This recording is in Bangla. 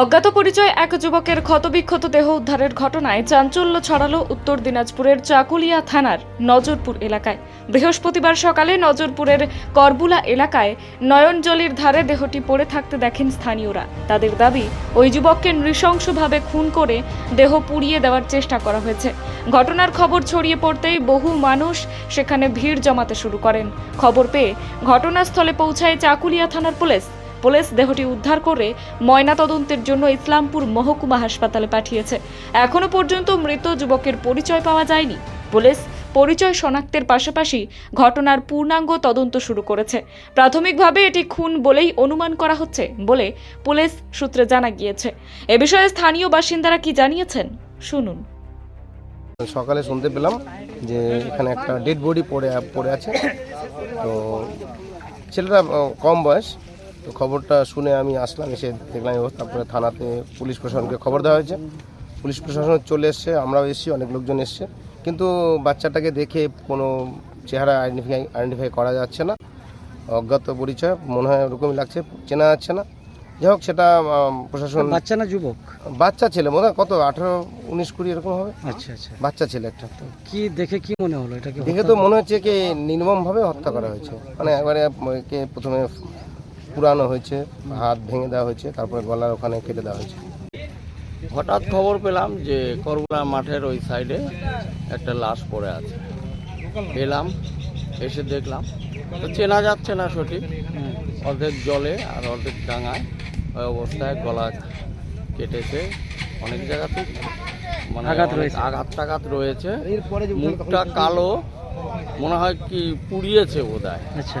অজ্ঞাত পরিচয় এক যুবকের ক্ষতবিক্ষত দেহ উদ্ধারের ঘটনায় চাঞ্চল্য ছড়ালো উত্তর দিনাজপুরের চাকুলিয়া থানার নজরপুর এলাকায়। বৃহস্পতিবার সকালে নজরপুরের করবুলা এলাকায় নয়নজলির ধারে দেহটি পড়ে থাকতে দেখেন স্থানীয়রা। তাদের দাবি, ওই যুবককে নৃশংসভাবে খুন করে দেহ পুড়িয়ে দেওয়ার চেষ্টা করা হয়েছে। ঘটনার খবর ছড়িয়ে পড়তেই বহু মানুষ সেখানে ভিড় জমাতে শুরু করেন। খবর পেয়ে ঘটনাস্থলে পৌঁছায় চাকুলিয়া থানার পুলিশ। পুলিশ দেহটি উদ্ধার করে ময়না তদন্তের জন্য ইসলামপুর মহকুমা হাসপাতালে পাঠিয়েছে। এখনও পর্যন্ত মৃত যুবকের পরিচয় পাওয়া যায়নি। পুলিশ পরিচয় শনাক্তের পাশাপাশি ঘটনার পূর্ণাঙ্গ তদন্ত শুরু করেছে। প্রাথমিকভাবে এটি খুন বলেই অনুমান করা হচ্ছে বলে পুলিশ সূত্রে জানা গিয়েছে। এ বিষয়ে স্থানীয় বাসিন্দারা কি জানিয়েছেন, শুনুন। সকালে শুনতে পেলাম যে এখানে একটা ডেড বডি পড়ে পড়ে আছে। তো ছেলেটা কম বয়স। তো খবরটা শুনে আমি আসলাম এসে দেখলাম তারপরে থানাতে পুলিশ প্রশাসনকে খবর দেওয়া হয়েছে। পুলিশ প্রশাসন চলে এসছে আমরাও এসেছি অনেক লোকজন এসছে। কিন্তু বাচ্চাটাকে দেখে কোনো চেহারা আইডেন্টিফাই আইডেন্টিফাই করা যাচ্ছে না। অজ্ঞাত পরিচয় মনে হয় ওরকমই লাগছে চেনা যাচ্ছে না। যাই হোক সেটা প্রশাসন বাচ্চা না যুবক? বাচ্চা ছেলে মনে হয় কত আঠারো উনিশ কুড়ি এরকম হবে? আচ্ছা আচ্ছা। বাচ্চা ছেলে একটা। কি দেখে কি মনে হলো? এটা কি দেখে তো মনে হচ্ছে কি নির্মমভাবে হত্যা করা হয়েছে। মানে একবারে একে প্রথমে পুরানো হয়েছে হাত ভেঙে দেওয়া হয়েছে তারপরে গলার ওখানে কেটে দেওয়া হয়েছে। হঠাৎ খবর পেলাম যে করবুলা মাঠের ওই সাইডে একটা লাশ পড়ে আছে। এলাম এসে দেখলাম। তো চেনা যাচ্ছে না সঠিক। অর্ধেক জলে আর অর্ধেক ডাঙায় ওই অবস্থায় গলা কেটেছে। অনেক জায়গাতে মানে আঘাত রয়েছে। আঘাত টাঘাত রয়েছে। মুখটা কালো মনে হয় কি পুড়িয়েছে বোধ আচ্ছা।